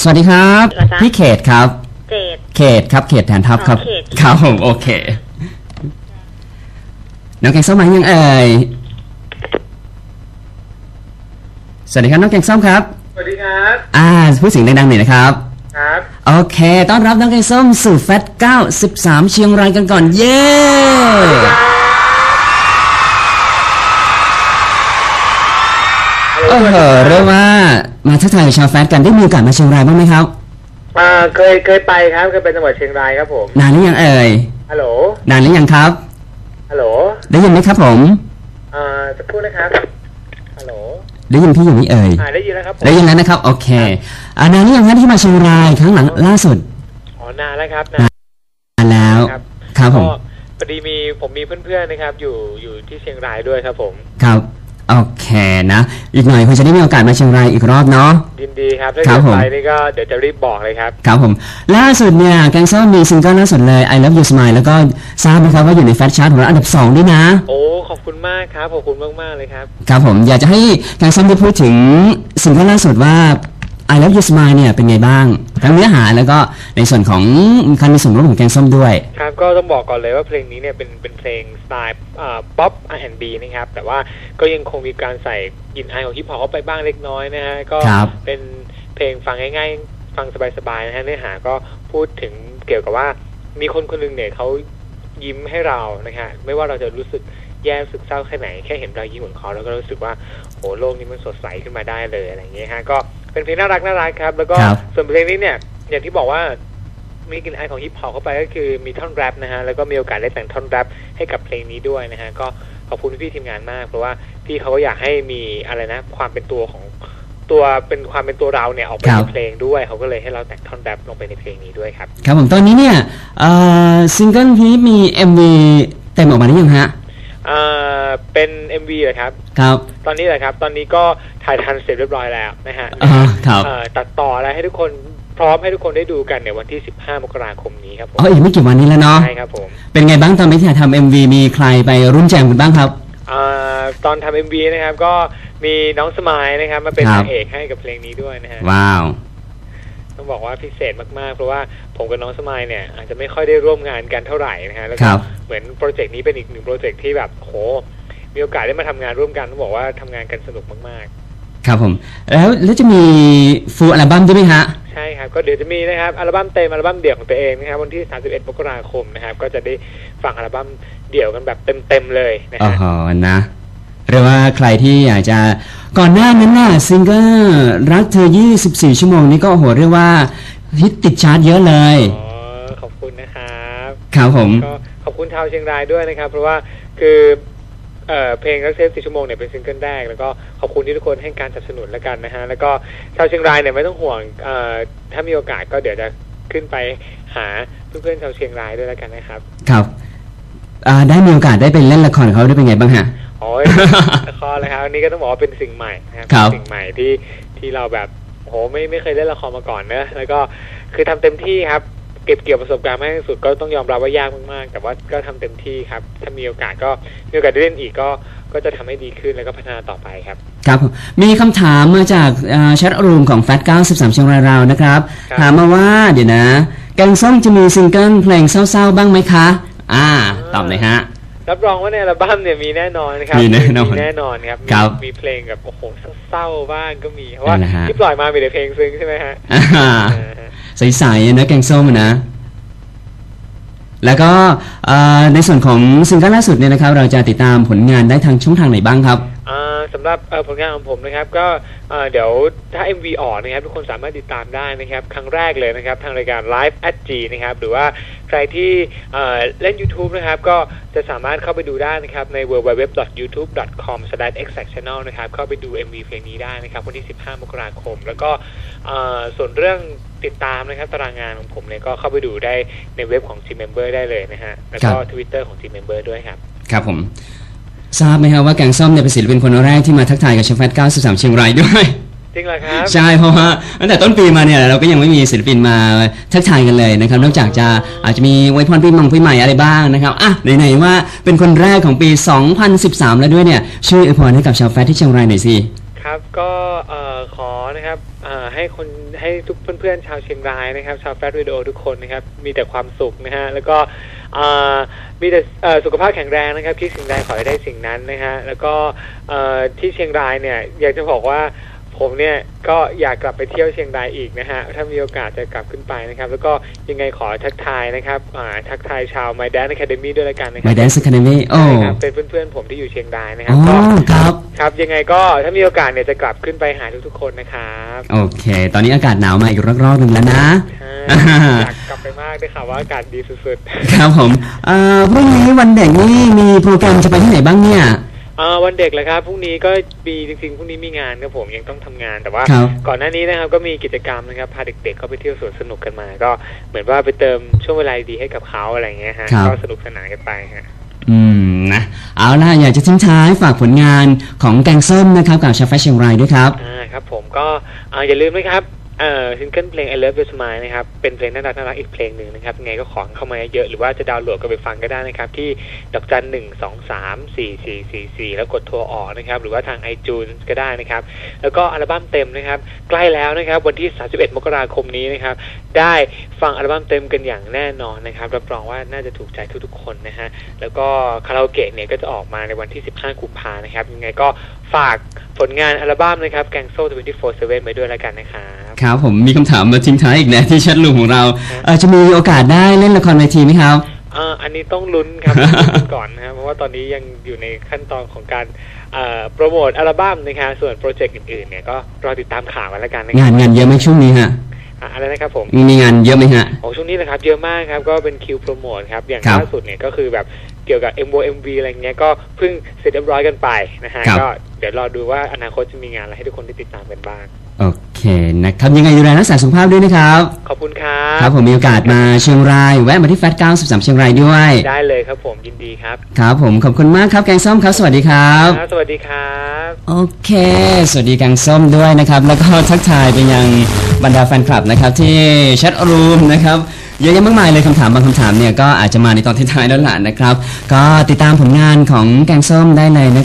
สวัสดีครับ เหรอจ๊ะ พี่เขตครับ เจด เขตครับ เขตแทนทัพครับ อ๋อเขต ครับผมโอเค น้องแกงส้มมายังเอ่ย สวัสดีครับน้องแกงส้มครับ สวัสดีครับ อ่าพูดเสียงดังๆหน่อยนะครับ ครับ โอเค ต้อนรับน้องแกงส้มสู่แฟต93 เชียงรายกันก่อน เย้ โอ้โหเรียกว่ามาทักทายกับชาวแฟตกันได้มีโอกาสมาเชียงรายบ้างไหมครับอ่าเคยเคยไปครับเคยไปจังหวัดเชียงรายครับผมนานหรือยังเอ่ยฮัลโหลนานหรือยังครับฮัลโหลได้ยินไหมครับผมอ่าสักครู่นะครับฮัลโหลได้ยินพี่อยู่ไหมเอ่ยอ่าได้ยินแล้วครับผมได้ยินแล้วนะครับโอเคอ่านานหรือยังครับที่มาเชียงรายครั้งหลังล่าสุดอ๋อนานแล้วครับนานนานแล้วครับครับผมก็พอดีมีผมมีเพื่อนๆนะครับ อยู่อยู่ที่เชียงรายด้วยครับผมครับ โอเคนะ อีกหน่อยคุณจะได้มีโอกาสมาเชียงรายอีกรอบเนาะ ยินดีครับถ้าครัเกิบดผม ไปนี่ก็เดี๋ยวจะรีบบอกเลยครับ ครับผม ล่าสุดเนี่ยแกงส้มมีซิงเกิลล่าสุดเลย I Love You Smile แล้วก็ทราบนะครับว่าอยู่ในแฟชชาร์ตของเราอันดับ2ด้วยนะ โอ้ขอบคุณมากครับขอบคุณมากๆเลยครับ ครับผมอยากจะให้แกงส้มได้พูดถึงซิงเกิลล่าสุดว่า I Love You Smile เนี่ยเป็นไงบ้างทั้งเนื้อหาแล้วก็ในส่วนของการมีส่วนร่วมของแกงส้มด้วย ครับ ก็ต้องบอกก่อนเลยว่าเพลงนี้เนี่ยเป็นเป็นเพลงสไตล์ป๊อป R&B นะครับ แต่ว่าก็ยังคงมีการใส่กลิ่นอายของฮิปฮอปเข้าไปบ้างเล็กน้อยนะฮะ ก็ครับเป็นเพลงฟังง่ายๆ ฟังสบายๆนะฮะเนื้อหาก็พูดถึงเกี่ยวกับว่ามีคนคนหนึงเนี่ยเขายิ้มให้เรานะฮะไม่ว่าเราจะรู้สึกแย่รู้สึกเศร้าแค่ไหนแค่เห็นรอยยิ้มของเขาแล้วก็รู้สึกว่าโหโลกนี้มันสดใสขึ้นมาได้เลยอะไรอย่างเงี้ยฮะก็ เป็นเพลงน่ารักน่ารักครับ แล้วก็ครับส่วนเพลงนี้เนี่ย อย่างที่บอกว่ามีกลิ่นอายของฮิปฮอปเข้าไปก็คือมีท่อนแรปนะฮะแล้วก็มีโอกาสได้แต่งท่อนแรปให้กับเพลงนี้ด้วยนะฮะก็ขอบคุณพี่ๆทีมงานมาก เพราะว่าพี่เขาก็อยากให้มีอะไรนะ ความเป็นตัวของตัวเป็นความเป็นตัวเราเนี่ยออกไปครัในบเพลงด้วย เขาก็เลยให้เราแต่งท่อนแรปลงไปในเพลงนี้ด้วยครับ ครับผมตอนนี้เนี่ยเอ่อซิงเกิลนี้มี MV เต็มออกมาหรือยังฮะอ่า เป็น MV เหรอครับ ครับ ตอนนี้เหรอครับ ตอนนี้ก็ถ่ายทันเสร็จเรียบร้อยแล้วนะฮะอ่าครับเอ่อตัดต่ออะไรให้ทุกคนพร้อมให้ทุกคนได้ดูกันในวันที่ 15 มกราคมนี้ครับผมอ๋ออีกไม่กี่วันนี้แล้วเนาะใช่ครับผมเป็นไงบ้างตอนที่ถ่ายทำ MV มีใครไปร่วมแจมกันบ้างครับอาตอนทำเอ็มวีนะครับ ก็มีน้องสมายนะครับ มาเป็นครับนางเอกให้กับเพลงนี้ด้วยนะฮะว้าวต้องบอกว่าพิเศษมากๆ เพราะว่าผมกับน้องสมายเนี่ยอาจจะไม่ค่อยได้ร่วมงานกันเท่าไหร่นะฮะแล้วคก็รับเหมือนโปรเจกต์นี้เป็นอีกหนึ่งโปรเจกต์ที่แบบโห มีโอกาสได้มาทำงานร่วมกันต้องบอกว่าทำงานกันสนุกมากครับผม แล้วแล้วจะมีฟูลอัลบั้มด้วยไหมฮะๆใช่ครับก็เดี๋ยวจะมีนะครับอัลบั้มเต็มอัลบั้มเดี่ยวของตัวเองนะครับวันที่ 31มกราคมนะครับ ก็จะได้ฟังอัลบั้มเดี่ยวกันแบบเต็มๆเลยนะอ๋อฮะนะเรียกว่าใครที่อยากจะก่อนหน้านั้นน่ะซิงเกิลรักเธอ 24 ชั่วโมงนี้ก็โอ้โหเรียกว่าฮิตติดชาร์ตเยอะเลยอ๋อขอบคุณนะครับครับผมก็ขอบคุณชาวเชียงรายด้วยนะครับ เพราะว่าคือ เอ่อเพลงรักเซฟสี่ชั่วโมงเนี่ยเป็นซิงเกิลแรกแล้วก็ขอบคุณที่ทุกคนให้การสนับสนุนแล้วกันนะฮะแล้วก็ชาวเชียงรายเนี่ยไม่ต้องห่วงเอ่อถ้ามีโอกาสก็เดี๋ยวจะขึ้นไปหาเพื่อนๆชาวเชียงรายด้วยแล้วกันนะครับ ครับอ่าได้มีโอกาสได้ไปเล่นละครกับเขาได้เป็นไงบ้างฮะโอ้ยละครเลยครับอันนี้ก็ต้องบอกว่าเป็นสิ่งใหม่นะครับครับเป็นสิ่งใหม่ที่ที่เราแบบโหไม่ไม่เคยเล่นละครมาก่อนเนอะแล้วก็คือทำเต็มที่ครับ เก็บเกี่ยวประสบการณ์มากที่สุดก็ต้องยอมรับว่ายากมากๆ แต่ว่าก็ทำเต็มที่ครับ ถ้ามีโอกาสก็มีโอกาสได้เล่นอีกก็ก็จะทำให้ดีขึ้นแล้วก็พัฒนาต่อไปครับ ครับผมมีคำถามมาจากแชทรูมของแฟต93เชียงรายเรานะครับครับ ถามมาว่าเดี๋ยวนะ แกงส้มจะมีซิงเกิลเพลงเศร้าๆ บ้างไหมคะ อ่า ตอบเลยฮะรับรองว่าในอัลบั้มเนี่ยมีแน่นอนนะครับมีแน่นอนมีแน่นอนครับมีครับมีเพลงแบบโอ้โหเศร้าๆบ้างก็มีเพราะว่านั่นแหละฮะที่ปล่อยมามีแต่เพลงซึ้งใช่ไหมฮะอ่าอ่าฮะ ใสๆนะแกงส้มนะ แล้วก็ในส่วนของซิงเกิลล่าสุดเนี่ยนะครับ เราจะติดตามผลงานได้ทางช่องทางไหนบ้างครับ อ่า สำหรับเอ่อผลงานของผมนะครับ ก็เอ่อเดี๋ยวถ้า MV ออกนะครับทุกคนสามารถติดตามได้นะครับ ครั้งแรกเลยนะครับ ทางรายการ Live at G นะครับ หรือว่าใครที่เอ่อเล่น YouTube นะครับ ก็จะสามารถเข้าไปดูได้นะครับ ใน www.youtube.com/exactchannel นะครับ เข้าไปดู MV เพลงนี้ได้นะครับวันที่ 15 มกราคม แล้วก็เอ่อส่วนเรื่องติดตามนะครับตารางงานของผมเนี่ยก็เข้าไปดูได้ในเว็บของ G Member ได้เลยนะฮะแล้วก็ครับ Twitter ของ G Member ด้วยครับ ครับผม ทราบไหมครับว่าแกงส้มเนี่ยเป็นศิลปินคนแรกที่มาทักทายกับเชฟแฟต93 เชียงรายด้วยจริงเหรอครับใช่เพราะว่าตั้งแต่ต้นปีมาเนี่ยเราก็ยังไม่มีศิลปินมาทักทายกันเลยนะครับนอกจากจะอาจจะมีไวยพรปีใหม่ปีใหม่อะไรบ้างนะครับอะไหนๆว่าเป็นคนแรกของปี 2013 แล้วด้วยเนี่ยช่วยอวยพรให้กับชาวแฟตที่เชียงรายหน่อยสิครับก็เอ่อขอนะครับเอ่อให้คนให้ทุกเพื่อนๆชาวเชียงรายนะครับ ชาวแฟร์วิดีโอทุกคนนะครับมีแต่ความสุขนะฮะแล้วก็เอ่อ มีแต่สุขภาพแข็งแรงนะครับคิดสิ่งใดขอให้ได้สิ่งนั้นนะฮะแล้วก็ที่เชียงรายเนี่ยอยากจะบอกว่า ผมเนี่ยก็อยากกลับไปเที่ยวเชียงรายอีกนะฮะ ถ้ามีโอกาสจะกลับขึ้นไปนะครับ แล้วก็ยังไงขอทักทายนะครับอ่าทักทายชาว My Dance Academy ด้วยละกันนะครั My Dance Academy โอ้ ใช่ครับเป็นเพื่อนๆผมที่อยู่เชียงรายนะครัอ๋บอก็ครับ ครับยังไงก็ถ้ามีโอกาสเนี่ยจะกลับขึ้นไปหาทุกๆคนนะครับโอเค ตอนนี้อากาศหนาวมาอีกรอบๆหนึ่งแล้วนะใช่อ่า อยากกลับไปมากได้ข่าวว่าอากาศดีสุดครับผมเอ่อพรุ่งนี้วันเด็กนี่มีโปรแกรมจะไปที่ไหนบ้างเนี่ยๆ อ่าวันเด็กเลยครับพรุ่งนี้ก็มีจริงๆพรุ่งนี้มีงานครับผมยังต้องทำงานแต่ว่าครับก่อนหน้านี้นะครับก็มีกิจกรรมนะครับพาเด็กๆเข้าไปเที่ยวสวนสนุกกันมา ก็เหมือนว่าไปเติมช่วงเวลาดีให้กับเขาอะไรอย่างเงี้ยฮะครับก็สนุกสนานกันไปฮะอืมนะเอาล่ะอยากจะทิ้งท้ายฝากผลงานของแกงส้มนะครับกับชาวแฟชั่นรายด้วยครับอ่าครับ ผมก็อ่าอย่าลืมนะครับ เอ่อซิงเกิลเพลง I Love You Smile นะครับ เป็นเพลงน่ารักน่ารักอีกเพลงหนึ่งนะครับยังไงก็ขอเข้ามาเยอะๆหรือว่าจะดาวน์โหลดกันไปฟังก็ได้นะครับ ที่ดอกจันหนึ่งสองสามสี่สี่สี่สี่แล้วกดโทรออกนะครับ หรือว่าทาง iTunes ก็ได้นะครับ แล้วก็อัลบั้มเต็มนะครับ ใกล้แล้วนะครับ วันที่ 31 มกราคมนี้นะครับ ได้ฟังอัลบั้มเต็มกันอย่างแน่นอนนะครับรับรองว่าน่าจะถูกใจทุกๆคนนะฮะแล้วก็คาราโอเกะเนี่ยก็จะออกมาในวันที่ 15 กุมภานะครับยังไงก็ฝาก ลงานอัลบั้มนะครับแกงโซ่24/7ไว้ด้วยแล้วกันนะครับครับผมมีคำถามมาทิ้งท้ายอีกนะที่แชทลูมของเราเอ่อจะมีโอกาสได้เล่นละครเวทีไหมครับอ่าอันนี้ต้องลุ้นครับต้องลุ้นก่อนนะครับเพราะว่าตอนนี้ยังอยู่ในขั้นตอนของการเอ่อโปรโมทอัลบั้มนะครับส่วนโปรเจกต์อื่นๆเนี่ยก็รอติดตามข่าวกันแล้วกันนะคงารันงานเยอะไหมช่วงนี้ฮะอ่าอะไรนะครับผมมีมีงานเยอะไหมฮะโอ้ช่วงนี้นะครับเยอะมากครับก็เป็นคิวโปรโมทครับอย่างครับล่าสุดเนี่ยก็คือแบบ เกี่ยวกับ MV MV อะไรเงี้ยก็เพิ่งเสร็จเรียบร้อยกันไปนะฮะครับก็เดี๋ยวรอดูว่าอนาคตจะมีงานอะไรให้ทุกคนได้ติดตามกันบ้างโอเคนะครับยังไงดูแลรักษาสุขภาพด้วยนะครับ ขอบคุณครับครับผมมีโอกาสมาเชียงราย แวะมาที่แฟต93เชียงรายด้วย ได้เลยครับผมยินดีครับครับผมขอบคุณมากครับแกงส้มครับ สวัสดีครับครับสวัสดีครับโอเค สวัสดีแกงส้มด้วยนะครับ แล้วก็ทักทายไปยังบรรดาแฟนคลับนะครับที่แชทรูมนะครับ เยอะแยะมากมายเลยคำถามบางคำถามเนี่ยก็อาจจะมาในตอนท้ายๆแล้วล่ะนะครับ ก็ติดตามผลงานของแกงส้มได้เลยนะ